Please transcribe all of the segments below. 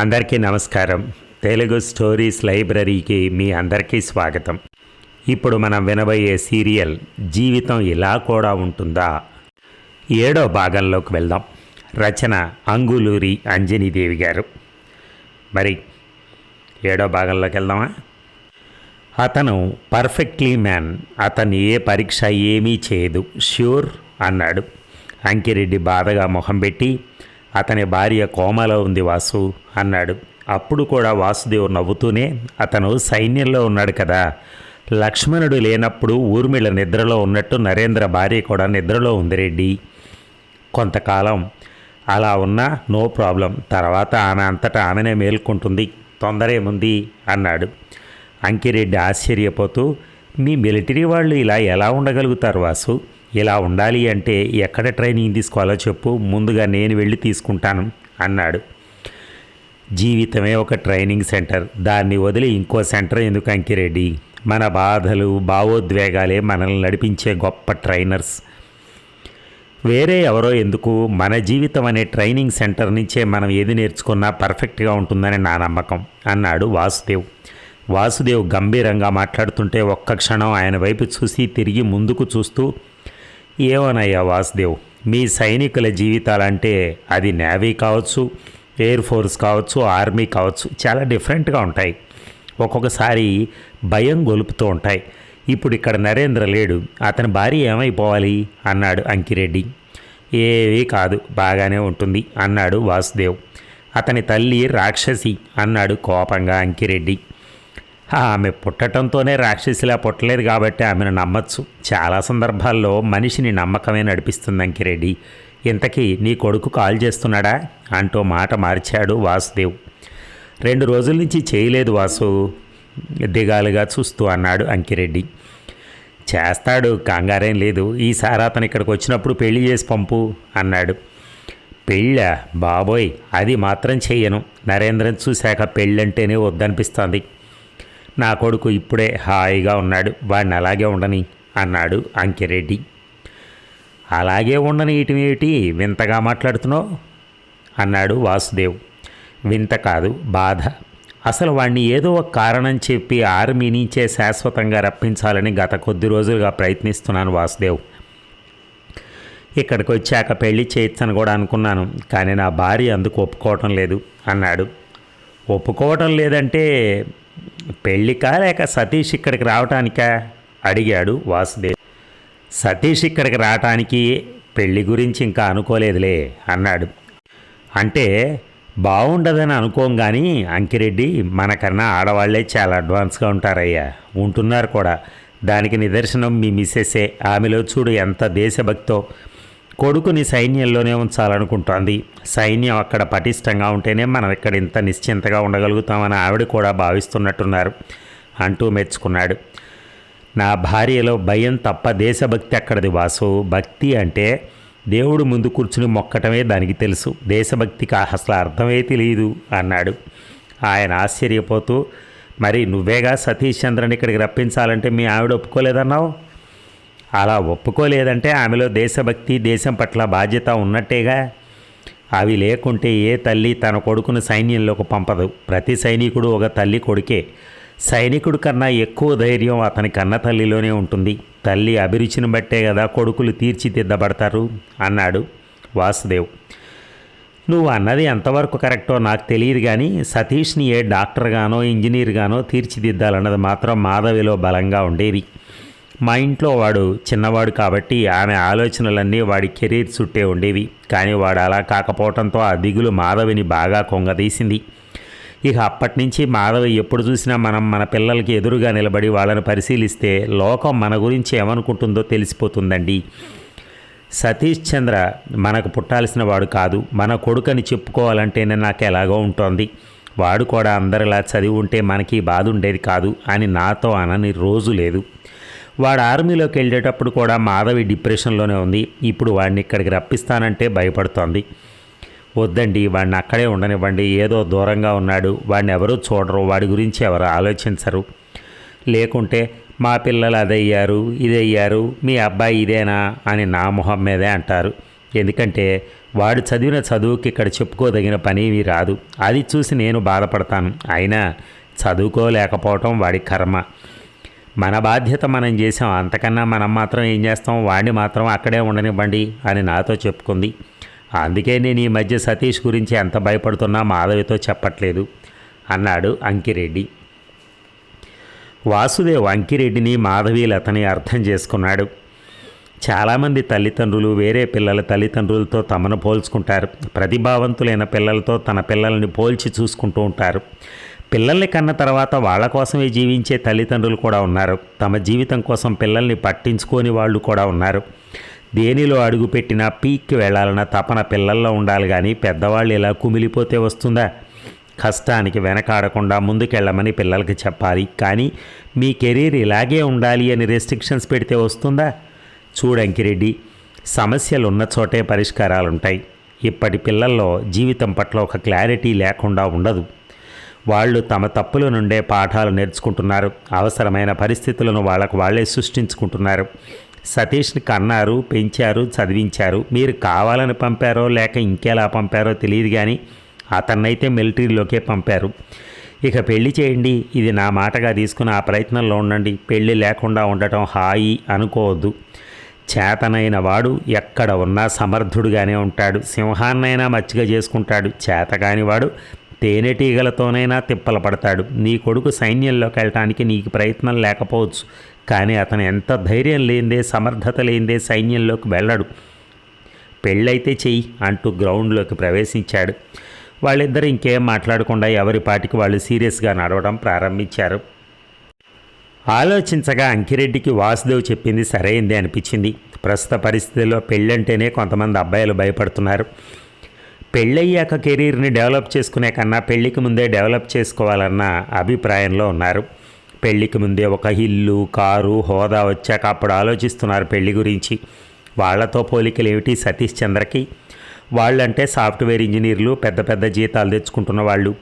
అందరికీ నమస్కారం. తెలుగు స్టోరీస్ లైబ్రరీకి మీ అందరికీ స్వాగతం. ఇప్పుడు మనం వినబోయే సీరియల్ జీవితం ఇలా కూడా ఉంటుందా? ఏడో భాగంలోకి వెళ్దాం. రచన అంగులూరి అంజనీదేవి గారు. మరి ఏడో భాగంలోకి వెళ్దామా? అతను పర్ఫెక్ట్లీ మ్యాన్ అతను ఏ పరీక్ష ఏమీ చేయదు ష్యూర్ అన్నాడు. అంకిరెడ్డి బాధగా మొహం పెట్టి అతని భార్య కోమలో ఉంది వాసు అన్నాడు. అప్పుడు కూడా వాసుదేవ్ నవ్వుతూనే అతను సైన్యంలో ఉన్నాడు కదా. లక్ష్మణుడు లేనప్పుడు ఊర్మిళ నిద్రలో ఉన్నట్టు నరేంద్ర భార్య కూడా నిద్రలో ఉంది రెడ్డి. కొంతకాలం అలా ఉన్నా నో ప్రాబ్లం. తర్వాత ఆమె అంతటా ఆమెనే మేల్కొంటుంది. తొందరేముంది అన్నాడు. అంకిరెడ్డి ఆశ్చర్యపోతూ మీ మిలిటరీ వాళ్ళు ఇలా ఎలా ఉండగలుగుతారు వాసు? ఇలా ఉండాలి అంటే ఎక్కడ ట్రైనింగ్ తీసుకోవాలో చెప్పు ముందుగా నేను వెళ్ళి తీసుకుంటాను అన్నాడు. జీవితమే ఒక ట్రైనింగ్ సెంటర్. దాన్ని వదిలి ఇంకో సెంటర్ ఎందుకు అంకిరెడ్డి? మన బాధలు భావోద్వేగాలే మనల్ని నడిపించే గొప్ప ట్రైనర్స్. వేరే ఎవరో ఎందుకు? మన జీవితం అనే ట్రైనింగ్ సెంటర్ నుంచే మనం ఏది నేర్చుకున్నా పర్ఫెక్ట్గా ఉంటుందని నా నమ్మకం అన్నాడు వాసుదేవ్. వాసుదేవ్ గంభీరంగా మాట్లాడుతుంటే ఒక్క క్షణం ఆయన వైపు చూసి తిరిగి ముందుకు చూస్తూ ఏమనయ్యా వాసుదేవ్ మీ సైనికుల జీవితాలంటే అది నేవీ కావచ్చు ఎయిర్ ఫోర్స్ కావచ్చు ఆర్మీ కావచ్చు చాలా డిఫరెంట్గా ఉంటాయి. ఒక్కొక్కసారి భయం గొలుపుతూ ఉంటాయి. ఇప్పుడు ఇక్కడ నరేంద్ర లేడు అతని భార్య ఏమైపోవాలి? అన్నాడు అంకిరెడ్డి. ఏవీ కాదు బాగానే ఉంటుంది అన్నాడు వాసుదేవ్. అతని తల్లి రాక్షసి అన్నాడు కోపంగా అంకిరెడ్డి. ఆమె పుట్టడంతోనే రాక్షసిలా పుట్టలేదు కాబట్టి ఆమెను నమ్మచ్చు. చాలా సందర్భాల్లో మనిషిని నమ్మకమే నడిపిస్తుంది అంకిరెడ్డి. ఇంతకీ నీ కొడుకు కాల్ చేస్తున్నాడా? అంటూ మాట మార్చాడు వాసుదేవ్. రెండు రోజుల నుంచి చేయలేదు వాసు. దిగాలుగా చూస్తూ అన్నాడు అంకిరెడ్డి. చేస్తాడు కంగారేం లేదు. ఈసారి అతను ఇక్కడికి వచ్చినప్పుడు పెళ్ళి చేసి పంపు అన్నాడు. పెళ్ళ? బాబోయ్ అది మాత్రం చెయ్యను నరేంద్రన్ చూశాక పెళ్ళంటేనే వద్దనిపిస్తోంది. నా కొడుకు ఇప్పుడే హాయిగా ఉన్నాడు వాడిని అలాగే ఉండని అన్నాడు అంకిరెడ్డి. అలాగే ఉండని ఇటువేటి వింతగా మాట్లాడుతున్నావు? అన్నాడు వాసుదేవ్. వింత కాదు బాధ. అసలు వాణ్ణి ఏదో ఒక కారణం చెప్పి ఆర్మీ నుంచే శాశ్వతంగా రప్పించాలని గత కొద్ది రోజులుగా ప్రయత్నిస్తున్నాను వాసుదేవ్. ఇక్కడికి వచ్చాక పెళ్ళి చేయొచ్చని కూడా అనుకున్నాను కానీ నా భార్య అందుకు ఒప్పుకోవటం లేదు అన్నాడు. ఒప్పుకోవటం లేదంటే పెళ్ళికా లేక సతీష్ ఇక్కడికి రావటానికా? అడిగాడు వాసుదేవ్. సతీష్ ఇక్కడికి రావటానికి పెళ్ళి గురించి ఇంకా అనుకోలేదులే అన్నాడు. అంటే బాగుండదని అనుకోం కానీ అంకిరెడ్డి మనకన్నా ఆడవాళ్ళే చాలా అడ్వాన్స్గా ఉంటారయ్యా ఉంటున్నారు కూడా. దానికి నిదర్శనం మీ మిస్సెస్సే. ఆమెలో చూడు ఎంత దేశభక్తో. కొడుకుని సైన్యంలోనే ఉంచాలనుకుంటోంది. సైన్యం అక్కడ పటిష్టంగా ఉంటేనే మనం ఇక్కడ ఇంత నిశ్చింతగా ఉండగలుగుతామని ఆవిడ కూడా భావిస్తున్నట్టున్నారు అంటూ మెచ్చుకున్నాడు. నా భార్యలో భయం తప్ప దేశభక్తి అక్కడది వాసు. భక్తి అంటే దేవుడు ముందు కూర్చుని మొక్కటమే దానికి తెలుసు. దేశభక్తికి అసలు అర్థమే తెలియదు అన్నాడు. ఆయన ఆశ్చర్యపోతూ మరి నువ్వేగా సతీష్ చంద్రని ఇక్కడికి రప్పించాలంటే మీ ఆవిడ ఒప్పుకోలేదన్నావు? అలా ఒప్పుకోలేదంటే ఆమెలో దేశభక్తి దేశం పట్ల బాధ్యత ఉన్నట్టేగా? అవి లేకుంటే ఏ తల్లి తన కొడుకును సైన్యంలోకి పంపదు. ప్రతి సైనికుడు ఒక తల్లి కొడుకే. సైనికుడి కన్నా ఎక్కువ ధైర్యం అతని కన్న తల్లిలోనే ఉంటుంది. తల్లి అభిరుచిని బట్టే కదా కొడుకులు తీర్చిదిద్దబడతారు అన్నాడు వాసుదేవ్. నువ్వు అన్నది ఎంతవరకు కరెక్టో నాకు తెలియదు కానీ సతీష్ని ఏ డాక్టర్గానో ఇంజనీర్గానో తీర్చిదిద్దాలన్నది మాత్రం మాధవిలో బలంగా ఉండేది. మా ఇంట్లో వాడు చిన్నవాడు కాబట్టి ఆమె ఆలోచనలన్నీ వాడి కెరీర్ చుట్టే ఉండేవి. కానీ వాడు అలా కాకపోవడంతో ఆ దిగులు మాధవిని బాగా కొంగదీసింది ఇక అప్పటి నుంచి మాధవి ఎప్పుడు చూసినా మనం మన పిల్లలకి ఎదురుగా నిలబడి వాళ్ళని పరిశీలిస్తే లోకం మన గురించి ఏమనుకుంటుందో తెలిసిపోతుందండి. సతీష్ చంద్ర మనకు పుట్టాల్సిన వాడు కాదు. మన కొడుకని చెప్పుకోవాలంటేనే నాకు ఎలాగో ఉంటుంది. వాడు కూడా అందరిలా చదివి ఉంటే మనకి బాధ ఉండేది కాదు. అని నాతో అనని రోజు లేదు. వాడు ఆర్మీలోకి వెళ్ళేటప్పుడు కూడా మాధవి డిప్రెషన్లోనే ఉంది. ఇప్పుడు వాడిని ఇక్కడికి రప్పిస్తానంటే భయపడుతోంది. వద్దండి వాడిని అక్కడే ఉండనివ్వండి. ఏదో దూరంగా ఉన్నాడు. వాడిని ఎవరూ చూడరు. వాడి గురించి ఎవరు ఆలోచించరు. లేకుంటే మా పిల్లలు అదయ్యారు ఇదయ్యారు మీ అబ్బాయి ఇదేనా అని నా మొహం మీదే అంటారు. ఎందుకంటే వాడు చదివిన చదువుకి ఇక్కడ చెప్పుకోదగిన పని రాదు. అది చూసి నేను బాధపడతాను. అయినా చదువుకోలేకపోవటం వాడి కర్మ. మన బాధ్యత మనం చేసాం అంతకన్నా మనం మాత్రం ఏం చేస్తాం? వాడిని మాత్రం అక్కడే ఉండనివ్వండి అని నాతో చెప్పుకుంది. అందుకే నేను ఈ మధ్య సతీష్ గురించి ఎంత భయపడుతున్నా మాధవితో చెప్పట్లేదు అన్నాడు అంకిరెడ్డి. వాసుదేవ్ అంకిరెడ్డిని మాధవీలతని అర్థం చేసుకున్నాడు. చాలామంది తల్లిదండ్రులు వేరే పిల్లల తల్లిదండ్రులతో తమను పోల్చుకుంటారు. ప్రతిభావంతులైన పిల్లలతో తన పిల్లల్ని పోల్చి చూసుకుంటూ ఉంటారు. పిల్లల్ని కన్న తర్వాత వాళ్ళ కోసమే జీవించే తల్లిదండ్రులు కూడా ఉన్నారు. తమ జీవితం కోసం పిల్లల్ని పట్టించుకోని వాళ్ళు కూడా ఉన్నారు. దేనిలో అడుగుపెట్టినా పీక్కి వెళ్ళాలన్న తపన పిల్లల్లో ఉండాలి కానీ పెద్దవాళ్ళు ఇలా కుమిలిపోతే వస్తుందా? కష్టానికి వెనకాడకుండా ముందుకెళ్ళమని పిల్లలకి చెప్పాలి. కానీ మీ కెరీర్ ఇలాగే ఉండాలి అని రెస్ట్రిక్షన్స్ పెడితే వస్తుందా? చూడంకిరెడ్డి సమస్యలు ఉన్న చోటే పరిష్కారాలుంటాయి. ఇప్పటి పిల్లల్లో జీవితం పట్ల ఒక క్లారిటీ లేకుండా ఉండదు. వాళ్ళు తమ తప్పుల నుండే పాఠాలు నేర్చుకుంటున్నారు. అవసరమైన పరిస్థితులను వాళ్ళకు వాళ్ళే సృష్టించుకుంటున్నారు. సతీష్ని కన్నారు పెంచారు చదివించారు. మీరు కావాలని పంపారో లేక ఇంకెలా పంపారో తెలియదు కానీ అతన్నైతే మిలిటరీలోకే పంపారు. ఇక పెళ్ళి చేయండి. ఇది నా మాటగా తీసుకుని ఆ ప్రయత్నంలో ఉండండి. పెళ్ళి లేకుండా ఉండటం హాయి అనుకోవద్దు. చేతనైన వాడు ఎక్కడ ఉన్నా సమర్థుడుగానే ఉంటాడు. సింహాన్నైనా మచ్చిగా చేసుకుంటాడు. చేతగాని వాడు తేనెటీగలతోనైనా తిప్పలు పడతాడు నీ కొడుకు సైన్యంలోకి వెళ్ళటానికి నీకు ప్రయత్నం లేకపోవచ్చు. కానీ అతను ఎంత ధైర్యం లేనిదే సమర్థత లేనిదే సైన్యంలోకి వెళ్ళడు. పెళ్ళైతే చెయ్యి అంటూ గ్రౌండ్లోకి ప్రవేశించాడు. వాళ్ళిద్దరూ ఇంకేం మాట్లాడకుండా ఎవరి పాటికి వాళ్ళు సీరియస్గా నడవడం ప్రారంభించారు. ఆలోచించగా అంకిరెడ్డికి వాసుదేవ్ చెప్పింది సరైందే అనిపించింది. ప్రస్తుత పరిస్థితుల్లో పెళ్ళంటేనే కొంతమంది అబ్బాయిలు భయపడుతున్నారు. పెళ్ళయ్యాక కెరీర్ని డెవలప్ చేసుకునే కన్నా పెళ్ళికి ముందే డెవలప్ చేసుకోవాలన్న అభిప్రాయంలో ఉన్నారు. పెళ్ళికి ముందే ఒక ఇల్లు కారు హోదా వచ్చాక అప్పుడు ఆలోచిస్తున్నారు పెళ్ళి గురించి. వాళ్ళతో పోలికలు ఏమిటి సతీష్ చంద్రకి? వాళ్ళంటే సాఫ్ట్వేర్ ఇంజనీర్లు పెద్ద పెద్ద జీతాలు తెచ్చుకుంటున్న వాళ్ళు.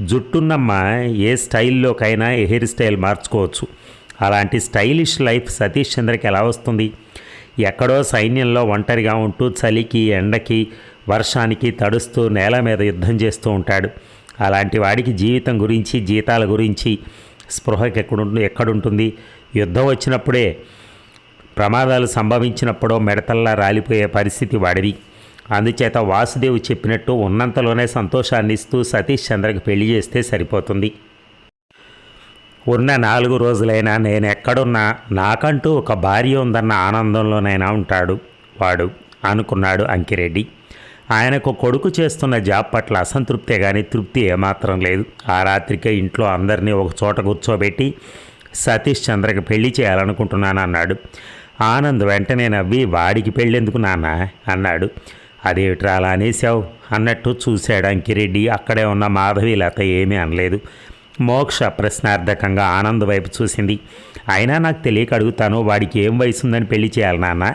జుట్టున్నమ్మ ఏ స్టైల్లోకైనా హెయిర్ స్టైల్ మార్చుకోవచ్చు. అలాంటి స్టైలిష్ లైఫ్ సతీష్ చంద్రకి ఎలా వస్తుంది? ఎక్కడో సైన్యంలో ఒంటరిగా ఉంటూ చలికి ఎండకి వర్షానికి తడుస్తూ నేల మీద యుద్ధం చేస్తూ ఉంటాడు. అలాంటి వాడికి జీవితం గురించి జీతాల గురించి స్పృహకి ఎక్కడుంటు ఎక్కడుంటుంది? యుద్ధం వచ్చినప్పుడే ప్రమాదాలు సంభవించినప్పుడో మెడతల్లా రాలిపోయే పరిస్థితి వాడిది. అందుచేత వాసుదేవ్ చెప్పినట్టు ఉన్నంతలోనే సంతోషాన్ని ఇస్తూ సతీష్ చంద్రకి పెళ్ళి చేస్తే సరిపోతుంది. ఉన్న నాలుగు రోజులైనా నేను ఎక్కడున్నా నాకంటూ ఒక భార్య ఉందన్న ఆనందంలోనైనా ఉంటాడు వాడు అనుకున్నాడు అంకిరెడ్డి. ఆయనకు కొడుకు చేస్తున్న జాబ్ పట్ల అసంతృప్తే కానీ తృప్తి ఏమాత్రం లేదు. ఆ రాత్రికే ఇంట్లో అందరినీ ఒక చోట కూర్చోబెట్టి సతీష్ చంద్రకి పెళ్ళి చేయాలనుకుంటున్నాను అన్నాడు ఆనంద్ వెంటనే నవ్వి వాడికి పెళ్ళెందుకు నాన్న? అన్నాడు. అదేమిట్రా అలా అనేసావు అన్నట్టు చూశాడు అంకిరెడ్డి. అక్కడే ఉన్న మాధవి లత ఏమీ అనలేదు. మోక్ష ప్రశ్నార్థకంగా ఆనంద్ వైపు చూసింది. అయినా నాకు తెలియక అడుగుతాను వాడికి ఏం వయసు ఉందని పెళ్ళి చేయాలి నాన్న?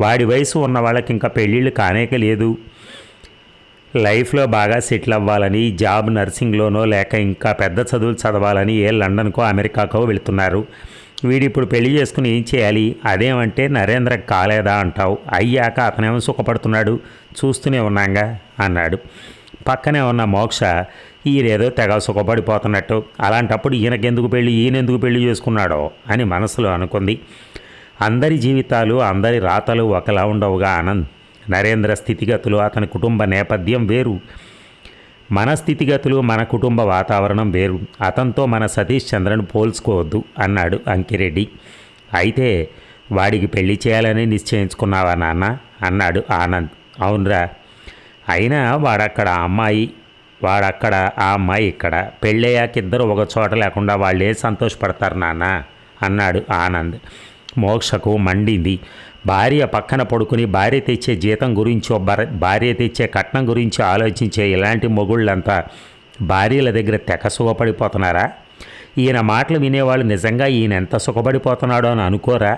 వాడి వయసు ఉన్న వాళ్ళకి ఇంకా పెళ్ళిళ్ళు కానేక లేదు. లైఫ్లో బాగా సెటిల్ అవ్వాలని జాబ్ నర్సింగ్లోనో లేక ఇంకా పెద్ద చదువులు చదవాలని ఏ లండన్కో అమెరికాకో వెళుతున్నారు. వీడిప్పుడు పెళ్ళి చేసుకుని ఏం చేయాలి? అదేమంటే నరేంద్ర కాలేదా అంటావు. అయ్యాక అతనేమో సుఖపడుతున్నాడు. చూస్తూనే ఉన్నాగా అన్నాడు. పక్కనే ఉన్న మోక్ష ఈయనేదో తెగ సుఖపడిపోతున్నట్టు. అలాంటప్పుడు ఈయనకెందుకు పెళ్ళి ఈయనెందుకు పెళ్ళి చేసుకున్నాడో అని మనసులో అనుకుంది. అందరి జీవితాలు అందరి రాతలు ఒకలా ఉండవుగా ఆనంద్ నరేంద్ర స్థితిగతులు అతని కుటుంబ నేపథ్యం వేరు. మన స్థితిగతులు మన కుటుంబ వాతావరణం వేరు. అతనితో మన సతీష్ చంద్రను పోల్చుకోవద్దు అన్నాడు అంకిరెడ్డి. అయితే వాడికి పెళ్ళి చేయాలని నిశ్చయించుకున్నావా నాన్న? అన్నాడు ఆనంద్. అవునరా. అయినా వాడక్కడ అమ్మాయి వాడక్కడ ఆ అమ్మాయి ఇక్కడ. పెళ్ళయ్యాక ఇద్దరు ఒక చోట లేకుండా వాళ్ళే సంతోషపడతారు నాన్న అన్నాడు ఆనంద్. మోక్షకు మండింది. భార్య పక్కన పడుకుని భార్య తెచ్చే జీతం గురించో భార్య తెచ్చే కట్నం గురించి ఆలోచించే ఇలాంటి మొగుళ్ళంతా భార్యల దగ్గర తెక సుఖపడిపోతున్నారా? ఈయన మాటలు వినేవాళ్ళు నిజంగా ఈయన ఎంత సుఖపడిపోతున్నాడో అని అనుకోరా?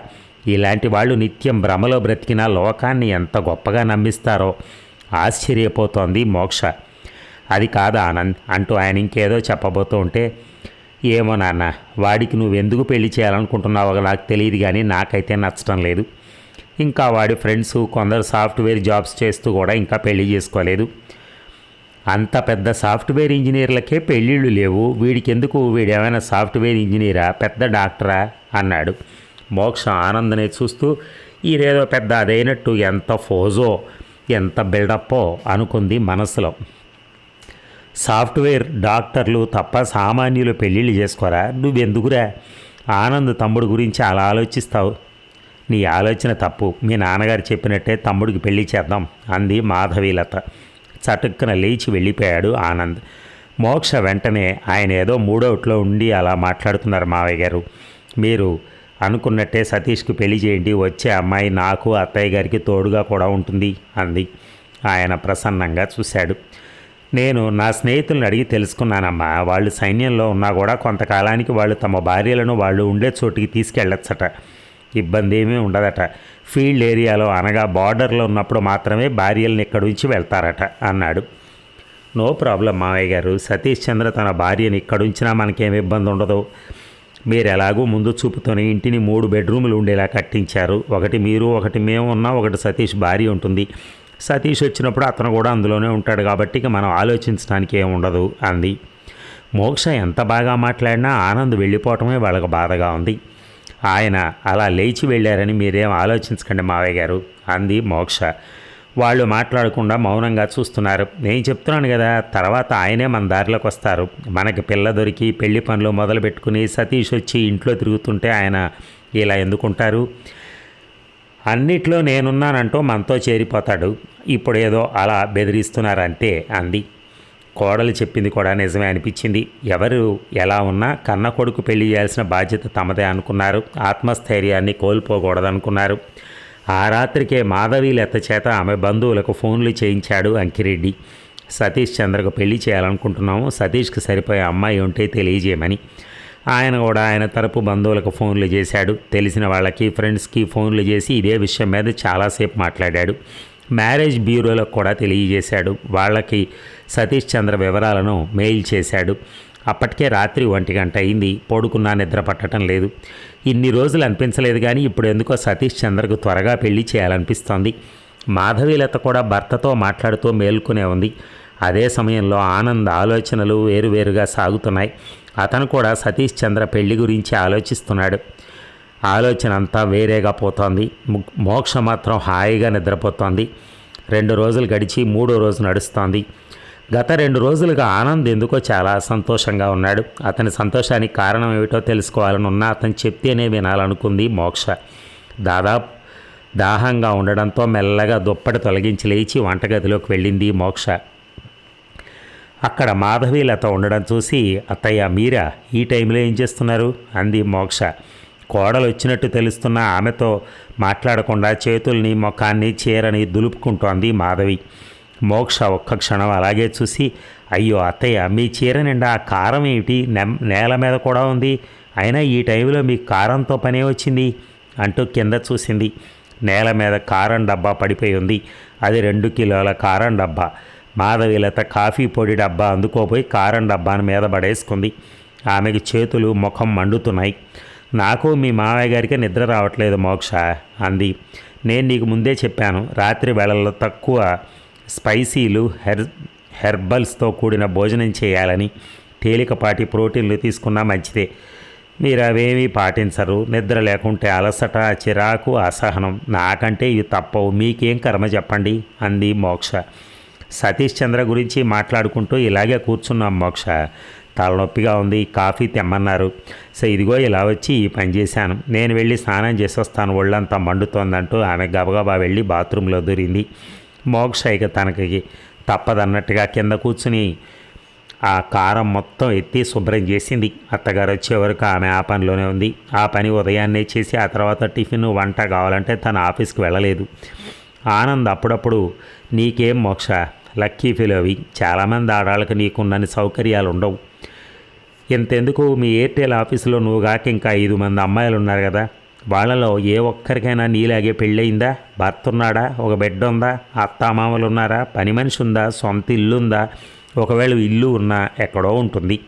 ఇలాంటి వాళ్ళు నిత్యం భ్రమలో బ్రతికిన లోకాన్ని ఎంత గొప్పగా నమ్మిస్తారో ఆశ్చర్యపోతోంది మోక్ష. అది కాదు ఆనంద్ అంటూ ఆయన ఇంకేదో చెప్పబోతూ ఉంటే ఏమో నాన్న వాడికి నువ్వెందుకు పెళ్ళి చేయాలనుకుంటున్నావో నాకు తెలియదు కానీ నాకైతే నచ్చడం లేదు. ఇంకా వాడి ఫ్రెండ్స్ కొందరు సాఫ్ట్వేర్ జాబ్స్ చేస్తూ కూడా ఇంకా పెళ్ళి చేసుకోలేదు. అంత పెద్ద సాఫ్ట్వేర్ ఇంజనీర్లకే పెళ్ళిళ్ళు లేవు. వీడికి ఎందుకు వీడేమైనా సాఫ్ట్వేర్ ఇంజనీరా? పెద్ద డాక్టరా? అన్నాడు. మోక్ష ఆనందనే చూస్తూ ఈరేదో పెద్ద అదైనట్టు ఎంత ఫోజో ఎంత బిల్డప్పో అనుకుంది మనసులో సాఫ్ట్వేర్ డాక్టర్లు తప్ప సామాన్యులు పెళ్ళిళ్ళు చేసుకోరా? నువ్వెందుకురా? ఆనంద్ తమ్ముడు గురించి అలా ఆలోచిస్తావు. నీ ఆలోచన తప్పు. మీ నాన్నగారు చెప్పినట్టే తమ్ముడికి పెళ్ళి చేద్దాం అంది మాధవీలత. చటుక్కున లేచి వెళ్ళిపోయాడు ఆనంద్. మోక్ష వెంటనే ఆయన ఏదో మూడోట్లో ఉండి అలా మాట్లాడుతున్నారు మావయ్య గారు. మీరు అనుకున్నట్టే సతీష్కి పెళ్ళి చేయండి. వచ్చే అమ్మాయి నాకు అత్తయ్య గారికి తోడుగా కూడా ఉంటుంది అంది. ఆయన ప్రసన్నంగా చూశాడు. నేను నా స్నేహితులను అడిగి తెలుసుకున్నానమ్మా. వాళ్ళు సైన్యంలో ఉన్నా కూడా కొంతకాలానికి వాళ్ళు తమ భార్యలను వాళ్ళు ఉండే చోటికి తీసుకెళ్ళొచ్చట. ఇబ్బంది ఏమీ ఉండదట. ఫీల్డ్ ఏరియాలో అనగా బార్డర్లో ఉన్నప్పుడు మాత్రమే భార్యలను ఇక్కడి నుంచి వెళ్తారట అన్నాడు. నో ప్రాబ్లం మావయ్య గారు. సతీష్ చంద్ర తన భార్యని ఇక్కడ ఉంచినా మనకేం ఇబ్బంది ఉండదు. మీరు ఎలాగూ ముందు చూపుతోనే ఇంటిని మూడు బెడ్రూములు ఉండేలా కట్టించారు. ఒకటి మీరు ఒకటి మేము ఉన్నా ఒకటి సతీష్ భార్య ఉంటుంది. సతీష్ వచ్చినప్పుడు అతను కూడా అందులోనే ఉంటాడు కాబట్టి ఇక మనం ఆలోచించడానికి ఏమి ఉండదు అంది. మోక్ష ఎంత బాగా మాట్లాడినా ఆనంద్ వెళ్ళిపోవటమే వాళ్ళకి బాధగా ఉంది. ఆయన అలా లేచి వెళ్ళారని మీరేం ఆలోచించకండి మావయ్య గారు అంది మోక్ష. వాళ్ళు మాట్లాడకుండా మౌనంగా చూస్తున్నారు. నేను చెప్తున్నాను కదా తర్వాత ఆయనే మన దారిలోకి వస్తారు. మనకి పిల్ల దొరికి పెళ్ళి పనులు మొదలు పెట్టుకుని సతీష్ వచ్చి ఇంట్లో తిరుగుతుంటే ఆయన ఇలా ఎందుకుంటారు? అన్నిట్లో నేనున్నానంటూ మనతో చేరిపోతాడు. ఇప్పుడు ఏదో అలా బెదిరిస్తున్నారంతే అంది. కోడలు చెప్పింది కూడా నిజమే అనిపించింది. ఎవరు ఎలా ఉన్నా కన్న కొడుకు పెళ్ళి చేయాల్సిన బాధ్యత తమదే అనుకున్నారు. ఆత్మస్థైర్యాన్ని కోల్పోకూడదనుకున్నారు. ఆ రాత్రికే మాధవి లెత్త చేత ఆమె బంధువులకు ఫోన్లు చేయించాడు అంకిరెడ్డి. సతీష్ చంద్రకు పెళ్ళి చేయాలనుకుంటున్నాము. సతీష్కి సరిపోయే అమ్మాయి ఉంటే తెలియజేయమని. ఆయన కూడా ఆయన తరపు బంధువులకు ఫోన్లు చేశాడు. తెలిసిన వాళ్ళకి ఫ్రెండ్స్కి ఫోన్లు చేసి ఇదే విషయం మీద చాలాసేపు మాట్లాడాడు. మ్యారేజ్ బ్యూరోలకు కూడా తెలియజేశాడు. వాళ్ళకి సతీష్ చంద్ర వివరాలను మెయిల్ చేశాడు. అప్పటికే రాత్రి ఒంటి గంట అయింది. పడుకున్నా నిద్ర పట్టడం లేదు. ఇన్ని రోజులు అనిపించలేదు కానీ ఇప్పుడు ఎందుకో సతీష్ చంద్రకు త్వరగా పెళ్ళి చేయాలనిపిస్తోంది. మాధవీలత కూడా భర్తతో మాట్లాడుతూ మేల్కొనే ఉంది. అదే సమయంలో ఆనంద్ ఆలోచనలు వేరువేరుగా సాగుతున్నాయి. అతను కూడా సతీష్ చంద్ర పెళ్ళి గురించి ఆలోచిస్తున్నాడు. ఆలోచన అంతా వేరేగా పోతోంది. మోక్ష మాత్రం హాయిగా నిద్రపోతోంది. రెండు రోజులు గడిచి మూడో రోజు నడుస్తోంది. గత రెండు రోజులుగా ఆనంద్ ఎందుకో చాలా సంతోషంగా ఉన్నాడు. అతని సంతోషానికి కారణం ఏమిటో తెలుసుకోవాలని ఉన్నా అతను చెప్తేనే వినాలనుకుంది మోక్ష. దాదాపు దాహంగా ఉండడంతో మెల్లగా దుప్పటి తొలగించి లేచి వంటగదిలోకి వెళ్ళింది మోక్ష. అక్కడ మాధవీలత ఉండడం చూసి అత్తయ్య మీరా? ఈ టైంలో ఏం చేస్తున్నారు? అంది మోక్ష. కోడలు వచ్చినట్టు తెలుస్తున్న ఆమెతో మాట్లాడకుండా చేతుల్ని ముఖాన్ని చీరని దులుపుకుంటోంది మాధవి. మోక్ష ఒక్క క్షణం అలాగే చూసి అయ్యో అత్తయ్య మీ చీర నిండా కారం ఏమిటి? నెమ్- నేల మీద కూడా ఉంది. అయినా ఈ టైంలో మీ కారంతో పనే వచ్చింది? అంటూ కింద చూసింది. నేల మీద కారం డబ్బా పడిపోయి ఉంది. అది రెండు కిలోల కారం డబ్బా. మాధవీలత కాఫీ పొడి డబ్బా అందుకోపోయి కారం డబ్బాను మీద పడేసుకుంది. ఆమెకు చేతులు ముఖం మండుతున్నాయి. నాకు మీ మామయ్య గారికి నిద్ర రావట్లేదు మోక్ష అంది. నేను నీకు ముందే చెప్పాను రాత్రి వేళల్లో తక్కువ స్పైసీలు హెర్ హెర్బల్స్తో కూడిన భోజనం చేయాలని. తేలికపాటి ప్రోటీన్లు తీసుకున్నా మంచిదే. మీరు అవేమీ పాటించరు నిద్ర లేకుంటే అలసట చిరాకు అసహనం. నాకంటే ఇవి తప్పవు మీకేం కర్మ చెప్పండి అంది మోక్ష. సతీష్ చంద్ర గురించి మాట్లాడుకుంటూ ఇలాగే కూర్చున్నాం మోక్ష. తలనొప్పిగా ఉంది కాఫీ తెమ్మన్నారు. సో ఇదిగో ఇలా వచ్చి ఈ పని చేశాను. నేను వెళ్ళి స్నానం చేసి వస్తాను ఒళ్ళంతా మండుతోందంటూ ఆమె గబగబా వెళ్ళి బాత్రూంలో దూరింది. మోక్ష ఇక తనకి తప్పదన్నట్టుగా కింద కూర్చుని ఆ కారం మొత్తం ఎత్తి శుభ్రం చేసింది. అత్తగారు వచ్చే వరకు ఆమె ఆ పనిలోనే ఉంది. ఆ పని ఉదయాన్నే చేసి ఆ తర్వాత టిఫిన్ వంట కావాలంటే తన ఆఫీస్కి వెళ్ళలేదు. ఆనంద్ అప్పుడప్పుడు నీకేం మోక్ష? లక్కీ ఫీల్ అవి చాలామంది ఆడాళ్ళకి నీకున్నన్ని సౌకర్యాలు ఉండవు ఇంతెందుకు మీ ఎయిర్టెల్ ఆఫీసులో నువ్వు కాక ఇంకా ఐదు మంది అమ్మాయిలు ఉన్నారు కదా? వాళ్ళలో ఏ ఒక్కరికైనా నీలాగే పెళ్ళయిందా? భర్త ఉన్నాడా ఒక బెడ్ ఉందా అత్తామామలు ఉన్నారా పని మనిషి ఉందా సొంత ఇల్లు ఉందా ఒకవేళ ఇల్లు ఉన్నా ఎక్కడో ఉంటుంది.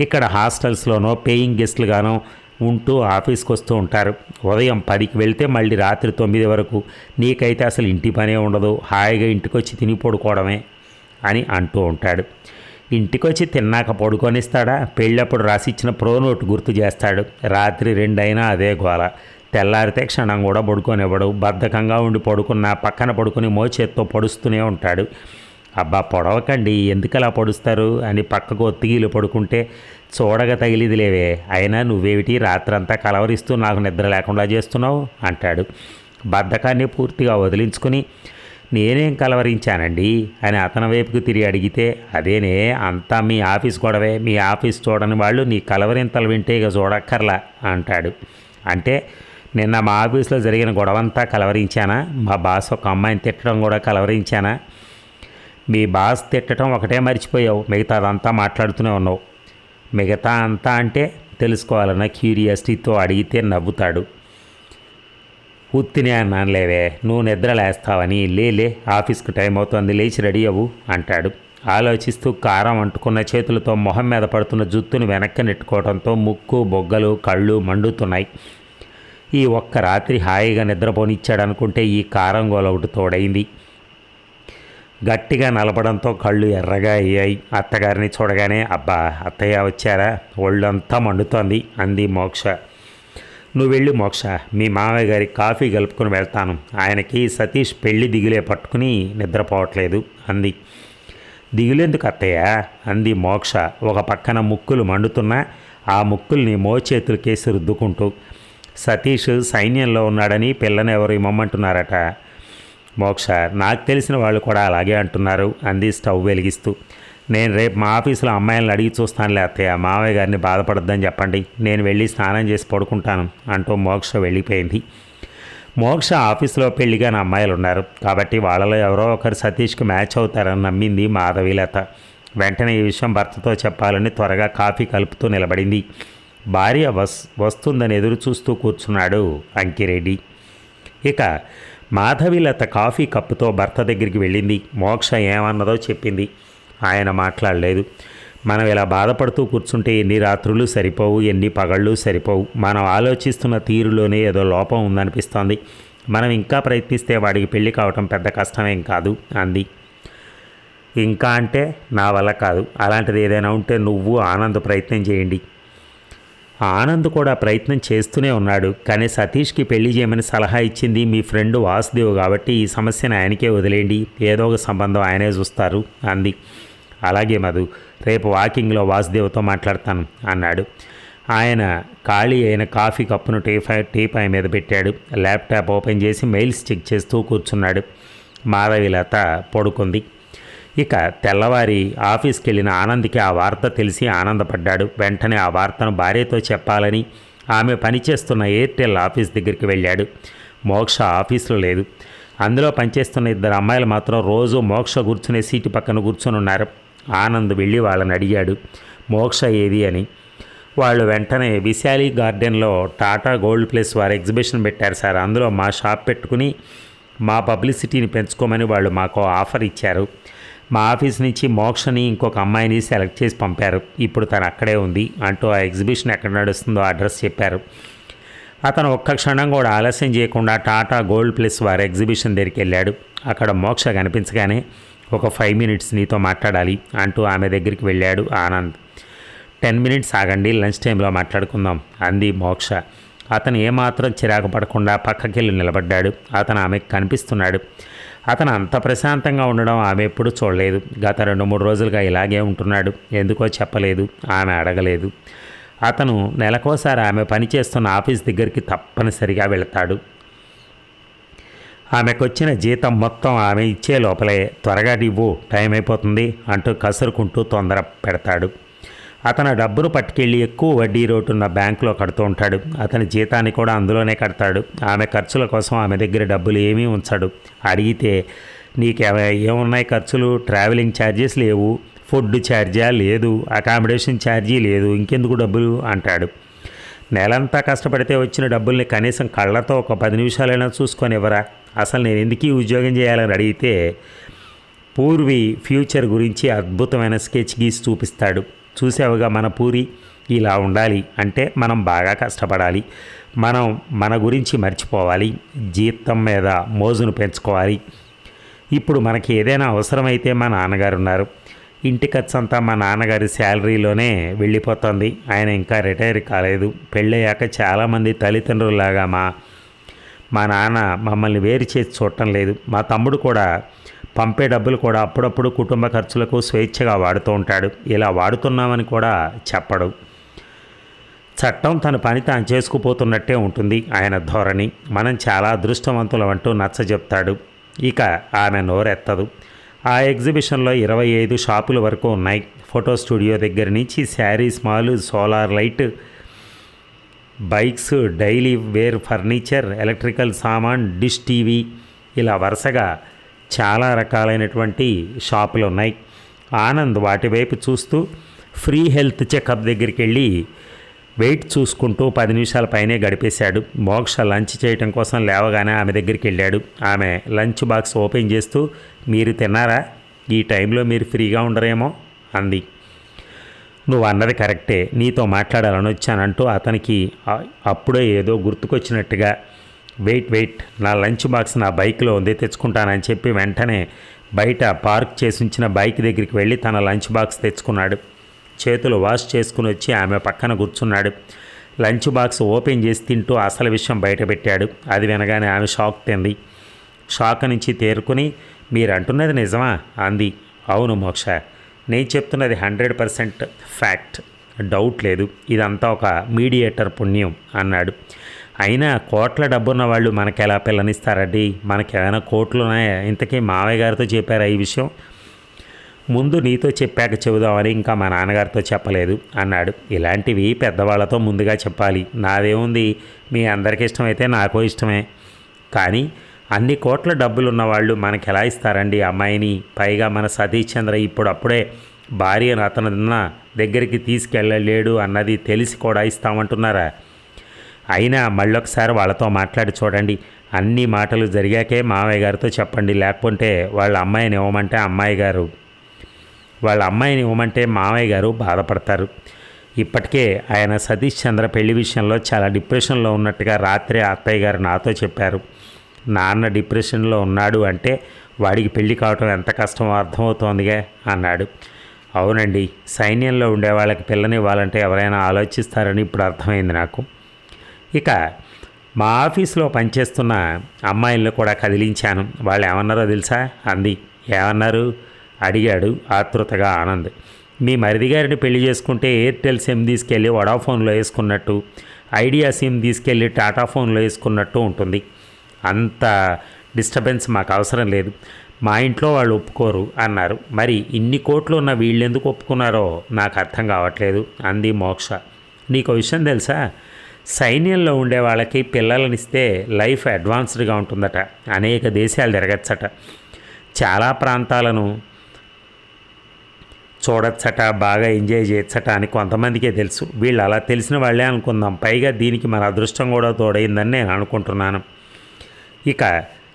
ఇక్కడ హాస్టల్స్లోనో పేయింగ్ గెస్ట్లుగానో ఉంటూ ఆఫీస్కి వస్తూ ఉంటారు. ఉదయం పదికి వెళ్తే మళ్ళీ రాత్రి తొమ్మిది వరకు నీకైతే అసలు ఇంటి పనే ఉండదు. హాయిగా ఇంటికి వచ్చి తిని పడుకోవడమే అని అంటూ ఉంటాడు. ఇంటికొచ్చి తిన్నాక పడుకొనిస్తాడా? పెళ్ళప్పుడు రాసిచ్చిన ప్రో నోట్ గుర్తు చేస్తాడు. రాత్రి రెండైనా అదే గోల. తెల్లారితే క్షణం కూడా పడుకోనివ్వడు. బద్ధకంగా ఉండి పడుకున్న పక్కన పడుకుని మోచేత్తో పడుస్తూనే ఉంటాడు. అబ్బా పొడవకండి ఎందుకు అలా పొడుస్తారు? అని పక్కకు ఒత్తిగిలు పడుకుంటే చూడగా తగిలిదిలేవే అయినా నువ్వేమిటి రాత్రంతా కలవరిస్తూ నాకు నిద్ర లేకుండా చేస్తున్నావు? అంటాడు. బద్ధకాన్ని పూర్తిగా వదిలించుకుని నేనేం కలవరించానండి? అని అతని వైపుకు తిరిగి అడిగితే అదేనే అంతా మీ ఆఫీస్ గొడవే మీ ఆఫీస్ చూడని వాళ్ళు నీ కలవరింతలు వింటే ఇక చూడక్కర్లా అంటాడు. అంటే నిన్న మా ఆఫీస్లో జరిగిన గొడవంతా కలవరించానా? మా బాస్ ఒక అమ్మాయిని తిట్టడం కూడా కలవరించానా? మీ బాస్ తిట్టడం ఒకటే మర్చిపోయావు. మిగతా అదంతా మాట్లాడుతూనే ఉన్నావు. మిగతా అంతా అంటే తెలుసుకోవాలన్న క్యూరియాసిటీతో అడిగితే నవ్వుతాడు. ఉత్తినే అన్నాను లేవే నువ్వు నిద్ర లేస్తావని. లేలే ఆఫీస్కి టైం అవుతుంది లేచి రెడీ అవ్వు అంటాడు. ఆలోచిస్తూ కారం అంటుకున్న చేతులతో మొహం మీద పడుతున్న జుత్తును వెనక్కి నెట్టుకోవడంతో ముక్కు బొగ్గలు కళ్ళు మండుతున్నాయి. ఈ ఒక్క రాత్రి హాయిగా నిద్రపోనిచ్చాడనుకుంటే ఈ కారం గోల ఒకటి తోడైంది. గట్టిగా నలపడంతో కళ్ళు ఎర్రగా అయ్యాయి. అత్తగారిని చూడగానే అబ్బా అత్తయ్య వచ్చారా? ఒళ్ళంతా మండుతోంది అంది మోక్ష. నువ్వు వెళ్ళి మోక్ష. మీ మామయ్య గారి కాఫీ కలుపుకొని వెళ్తాను. ఆయనకి సతీష్ పెళ్ళి దిగులే పట్టుకుని నిద్రపోవట్లేదు అంది. దిగులేందుకు అత్తయ్య? అంది మోక్ష. ఒక పక్కన ముక్కులు మండుతున్నా ఆ ముక్కుల్ని మోచేతులకేసి రుద్దుకుంటూ. సతీష్ సైన్యంలో ఉన్నాడని పిల్లని ఎవరు ఇమ్మంటున్నారట మోక్ష నాకు తెలిసిన వాళ్ళు కూడా అలాగే అంటున్నారు. అంది స్టవ్ వెలిగిస్తూ. నేను రేపు మా ఆఫీసులో అమ్మాయిలను అడిగి చూస్తానులే అత్తయ్య మావయ్య గారిని బాధపడద్దని చెప్పండి. నేను వెళ్ళి స్నానం చేసి పడుకుంటాను అంటూ మోక్ష వెళ్ళిపోయింది. మోక్ష ఆఫీసులో పెళ్ళిగా నా అమ్మాయిలు ఉన్నారు. కాబట్టి వాళ్ళలో ఎవరో ఒకరు సతీష్కి మ్యాచ్ అవుతారని నమ్మింది మాధవీలత వెంటనే ఈ విషయం భర్తతో చెప్పాలని త్వరగా కాఫీ కలుపుతూ నిలబడింది. భార్య వస్ వస్తుందని ఎదురు చూస్తూ కూర్చున్నాడు అంకిరెడ్డి. ఇక మాధవిలత కాఫీ కప్పుతో భర్త దగ్గరికి వెళ్ళింది. మోక్ష ఏమన్నదో చెప్పింది. ఆయన మాట్లాడలేదు. మనం ఇలా బాధపడుతూ కూర్చుంటే ఎన్ని రాత్రులు సరిపోవు ఎన్ని పగళ్ళు సరిపోవు. మనం ఆలోచిస్తున్న తీరులోనే ఏదో లోపం ఉందనిపిస్తోంది. మనం ఇంకా ప్రయత్నిస్తే వాడికి పెళ్ళి కావటం పెద్ద కష్టమేం కాదు అంది. ఇంకా అంటే నా వల్ల కాదు. అలాంటిది ఏదైనా ఉంటే నువ్వు ఆనంద్ ప్రయత్నం చేయండి. ఆనంద్ కూడా ప్రయత్నం చేస్తూనే ఉన్నాడు. కానీ సతీష్కి పెళ్ళి చేయమని సలహా ఇచ్చింది మీ ఫ్రెండ్ వాసుదేవ్ కాబట్టి ఈ సమస్యను ఆయనకే వదిలేయండి. ఏదో ఒక సంబంధం ఆయనే చూస్తారు అంది. అలాగే మధు రేపు వాకింగ్లో వాసుదేవ్తో మాట్లాడతాను అన్నాడు. ఆయన ఖాళీ అయిన కాఫీ కప్పును టీఫై టీపాయ్ మీద పెట్టాడు. ల్యాప్టాప్ ఓపెన్ చేసి మెయిల్స్ చెక్ చేస్తూ కూర్చున్నాడు. మాధవి లత పడుకుంది. ఇక తెల్లవారి ఆఫీస్కి వెళ్ళిన ఆనంద్కి ఆ వార్త తెలిసి ఆనందపడ్డాడు. వెంటనే ఆ వార్తను భార్యతో చెప్పాలని ఆమె పనిచేస్తున్న ఎయిర్టెల్ ఆఫీస్ దగ్గరికి వెళ్ళాడు. మోక్ష ఆఫీసులో లేదు. అందులో పనిచేస్తున్న ఇద్దరు అమ్మాయిలు మాత్రం రోజు మోక్ష కూర్చునే సీటు పక్కన కూర్చొని ఉన్నారు. ఆనంద్ వెళ్ళి వాళ్ళని అడిగాడు. మోక్ష ఏది అని. వాళ్ళు వెంటనే విశాలి గార్డెన్లో టాటా గోల్డ్ ప్లస్ వారు ఎగ్జిబిషన్ పెట్టారు సార్. అందులో మా షాప్ పెట్టుకుని మా పబ్లిసిటీని పెంచుకోమని వాళ్ళు మాకు ఆఫర్ ఇచ్చారు. మా ఆఫీస్ నుంచి మోక్షని ఇంకొక అమ్మాయిని సెలెక్ట్ చేసి పంపారు. ఇప్పుడు తను అక్కడే ఉంది అంటూ ఆ ఎగ్జిబిషన్ ఎక్కడ నడుస్తుందో అడ్రస్ చెప్పారు. అతను ఒక్క క్షణం కూడా ఆలస్యం చేయకుండా టాటా గోల్డ్ ప్లస్ వారి ఎగ్జిబిషన్ దగ్గరికి వెళ్ళాడు. అక్కడ మోక్ష కనిపించగానే ఒక ఫైవ్ మినిట్స్ నీతో మాట్లాడాలి అంటూ ఆమె దగ్గరికి వెళ్ళాడు ఆనంద్. టెన్ మినిట్స్ ఆగండి లంచ్ టైంలో మాట్లాడుకుందాం అంది మోక్ష. అతను ఏమాత్రం చిరాకు పడకుండా పక్కకెళ్ళి నిలబడ్డాడు. అతను ఆమెకు కనిపిస్తున్నాడు. అతను అంత ప్రశాంతంగా ఉండడం ఆమె ఎప్పుడూ చూడలేదు. గత రెండు మూడు రోజులుగా ఇలాగే ఉంటున్నాడు. ఎందుకో చెప్పలేదు. ఆమె అడగలేదు. అతను నెలకోసారి ఆమె పనిచేస్తున్న ఆఫీస్ దగ్గరికి తప్పనిసరిగా వెళతాడు. ఆమెకొచ్చిన జీతం మొత్తం ఆమె ఇచ్చే లోపలే. త్వరగా ఇవ్వు టైం అయిపోతుంది అంటూ కసురుకుంటూ తొందర పెడతాడు. అతను డబ్బును పట్టుకెళ్ళి ఎక్కువ వడ్డీ రేటున్న బ్యాంకులో కడుతూ ఉంటాడు. అతని జీతాన్ని కూడా అందులోనే కడతాడు. ఆమె ఖర్చుల కోసం ఆమె దగ్గర డబ్బులు ఏమీ ఉంచాడు. అడిగితే నీకు ఏమున్నాయి ఖర్చులు? ట్రావెలింగ్ ఛార్జెస్ లేవు. ఫుడ్ ఛార్జా లేదు. అకామిడేషన్ ఛార్జీ లేదు. ఇంకెందుకు డబ్బులు అంటాడు. నెలంతా కష్టపడితే వచ్చిన డబ్బుల్ని కనీసం కళ్ళతో ఒక పది నిమిషాలైనా చూసుకొని ఇవ్వరా? అసలు నేను ఎందుకు ఈ ఉద్యోగం చేయాలని అడిగితే పూర్వి ఫ్యూచర్ గురించి అద్భుతమైన స్కెచ్ గీసి చూపిస్తాడు. చూసావుగా మన పూరి ఇలా ఉండాలి అంటే మనం బాగా కష్టపడాలి. మనం మన గురించి మర్చిపోవాలి. జీతం మీద మోజును పెంచుకోవాలి. ఇప్పుడు మనకి ఏదైనా అవసరమైతే మా నాన్నగారు ఉన్నారు. ఇంటి ఖర్చు అంతా మా నాన్నగారి శాలరీలోనే వెళ్ళిపోతుంది. ఆయన ఇంకా రిటైర్ కాలేదు. పెళ్ళయ్యాక చాలామంది తల్లిదండ్రులాగా మా మా నాన్న మమ్మల్ని వేరు చేసి చూడటం లేదు. మా తమ్ముడు కూడా పంపే డబ్బులు కూడా అప్పుడప్పుడు కుటుంబ ఖర్చులకు స్వేచ్ఛగా వాడుతూ ఉంటాడు. ఇలా వాడుతున్నామని కూడా చెప్పడు. చట్టం తన పని తాను చేసుకుపోతున్నట్టే ఉంటుంది ఆయన ధోరణి. మనం చాలా అదృష్టవంతులం అంటూ నచ్చ చెప్తాడు ఇక ఆమె నోరెత్తదు. ఆ ఎగ్జిబిషన్లో ఇరవై ఐదు షాపుల వరకు ఉన్నాయి. ఫోటో స్టూడియో దగ్గర నుంచి శారీస్ మాలు solar light bikes daily wear furniture electrical సామాన్ డిష్ టీవీ ఇలా వరుసగా చాలా రకాలైనటువంటి షాపులు ఉన్నాయి. ఆనంద్ వాటి వైపు చూస్తూ ఫ్రీ హెల్త్ చెకప్ దగ్గరికి వెళ్ళి వెయిట్ చూసుకుంటూ పది నిమిషాల పైనే గడిపేశాడు. మోక్ష లంచ్ చేయటం కోసం లేవగానే ఆమె దగ్గరికి వెళ్ళాడు. ఆమె లంచ్ బాక్స్ ఓపెన్ చేస్తూ మీరు తిన్నారా? ఈ టైంలో మీరు ఫ్రీగా ఉండరేమో? అంది. నువ్వు అన్నది కరెక్టే. నీతో మాట్లాడాలని వచ్చానంటూ అతనికి అప్పుడే ఏదో గుర్తుకొచ్చినట్టుగా వెయిట్ వెయిట్ నా లంచ్ బాక్స్ నా బైక్లో ఉంది తెచ్చుకుంటానని చెప్పి వెంటనే బయట పార్క్ చేసి ఉంచిన బైక్ దగ్గరికి వెళ్ళి తన లంచ్ బాక్స్ తెచ్చుకున్నాడు. చేతులు వాష్ చేసుకుని వచ్చి ఆమె పక్కన కూర్చున్నాడు. లంచ్ బాక్స్ ఓపెన్ చేసి తింటూ అసలు విషయం బయటపెట్టాడు అది వినగానే ఆమె షాక్ తింది. షాక్ నుంచి తేరుకుని మీరు అంటున్నది నిజమా? అంది. అవును మోక్ష. నేను చెప్తున్నది హండ్రెడ్ పర్సెంట్ ఫ్యాక్ట్. డౌట్ లేదు. ఇదంతా ఒక మీడియేటర్ పుణ్యం అన్నాడు. అయినా కోట్ల డబ్బున్న వాళ్ళు మనకి ఎలా పిల్లనిస్తారండి? మనకి కోట్లు ఉన్నాయా ఇంతకీ మావయ్య గారితో చెప్పారా ఈ విషయం? ముందు నీతో చెప్పాక చెబుదామని ఇంకా మా నాన్నగారితో చెప్పలేదు అన్నాడు. ఇలాంటివి పెద్దవాళ్ళతో ముందుగా చెప్పాలి. నాదేముంది? మీ అందరికి ఇష్టమైతే నాకు ఇష్టమే. కానీ అన్ని కోట్ల డబ్బులు ఉన్నవాళ్ళు మనకి ఎలా ఇస్తారండి అమ్మాయిని? పైగా మన సతీష్ చంద్ర ఇప్పుడు భార్యను అతనున్న దగ్గరికి తీసుకెళ్ళలేడు అన్నది తెలిసి కూడా ఇస్తామంటున్నారా? అయినా మళ్ళొకసారి వాళ్ళతో మాట్లాడి చూడండి. అన్ని మాటలు జరిగాకే మావయ్య గారితో చెప్పండి. లేకపోతే వాళ్ళ అమ్మాయిని ఇవ్వమంటే అమ్మాయి గారు వాళ్ళ అమ్మాయిని ఇవ్వమంటే మావయ్య గారు బాధపడతారు. ఇప్పటికే ఆయన సతీష్ చంద్ర పెళ్ళి విషయంలో చాలా డిప్రెషన్లో ఉన్నట్టుగా రాత్రి అత్తయ్య గారు నాతో చెప్పారు. నాన్న డిప్రెషన్లో ఉన్నాడు అంటే వాడికి పెళ్ళి కావటం ఎంత కష్టమో అర్థమవుతోందిగా అన్నాడు. అవునండి సైన్యంలో ఉండే వాళ్ళకి పిల్లనివ్వాలంటే ఎవరైనా ఆలోచిస్తారని ఇప్పుడు అర్థమైంది నాకు. ఇక మా ఆఫీస్లో పనిచేస్తున్న అమ్మాయిలను కూడా కదిలించాను. వాళ్ళు ఏమన్నారో తెలుసా? అంది. ఏమన్నారు? అడిగాడు ఆతృతగా ఆనంద్. మీ మరిది గారిని పెళ్ళి చేసుకుంటే ఎయిర్టెల్ సిమ్ తీసుకెళ్ళి వడాఫోన్లో వేసుకున్నట్టు ఐడియా సిమ్ తీసుకెళ్ళి టాటా ఫోన్లో వేసుకున్నట్టు ఉంటుంది. అంత డిస్టర్బెన్స్ మాకు అవసరం లేదు. మా ఇంట్లో వాళ్ళు ఒప్పుకోరు అన్నారు. మరి ఇన్ని కోట్లు ఉన్న వీళ్ళు ఎందుకు ఒప్పుకున్నారో నాకు అర్థం కావట్లేదు అంది మోక్ష. నీకు విషయం తెలుసా? సైన్యంలో ఉండే వాళ్ళకి పిల్లలనిస్తే లైఫ్ అడ్వాన్స్డ్గా ఉంటుందట. అనేక దేశాలు తిరగచ్చట. చాలా ప్రాంతాలను చూడొచ్చట బాగా ఎంజాయ్ చేయొచ్చట అని కొంతమందికే తెలుసు. వీళ్ళు అలా తెలిసిన వాళ్ళే అనుకుందాం. పైగా దీనికి మన అదృష్టం కూడా తోడైందని నేను అనుకుంటున్నాను. ఇక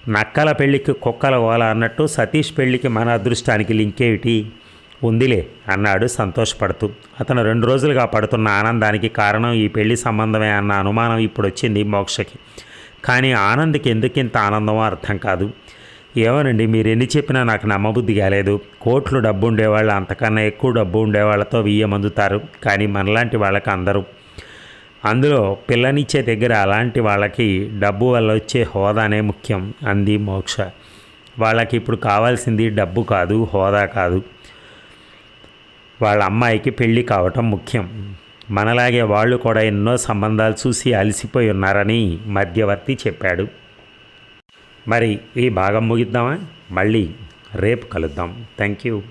నక్కల పెళ్ళికి కుక్కల ఓల అన్నట్టు సతీష్ పెళ్ళికి మన అదృష్టానికి లింకేమిటి ఉందిలే అన్నాడు సంతోషపడుతూ. అతను రెండు రోజులుగా పడుతున్న ఆనందానికి కారణం ఈ పెళ్ళి సంబంధమే అన్న అనుమానం ఇప్పుడు వచ్చింది మోక్షకి. కానీ ఆనంద్కి ఎందుకింత ఆనందమో అర్థం కాదు. ఏమోనండి మీరు ఎన్ని చెప్పినా నాకు నమ్మబుద్ధి కాలేదు. కోట్లు డబ్బు ఉండేవాళ్ళు అంతకన్నా ఎక్కువ డబ్బు ఉండేవాళ్ళతో అందుతారు కానీ మనలాంటి వాళ్ళకి అందరూ. అందులో పిల్లనిచ్చే దగ్గర అలాంటి వాళ్ళకి డబ్బు వల్ల వచ్చే హోదానే ముఖ్యం అంది మోక్ష. వాళ్ళకి ఇప్పుడు కావాల్సింది డబ్బు కాదు హోదా కాదు. వాళ్ళ అమ్మాయికి పెళ్ళి కావటం ముఖ్యం. మనలాగే వాళ్ళు కూడా ఎన్నో సంబంధాలు చూసి అలసిపోయి ఉన్నారని మధ్యవర్తి చెప్పాడు. మరి ఈ భాగం ముగిద్దామా? మళ్ళీ రేపు కలుద్దాం. Thank you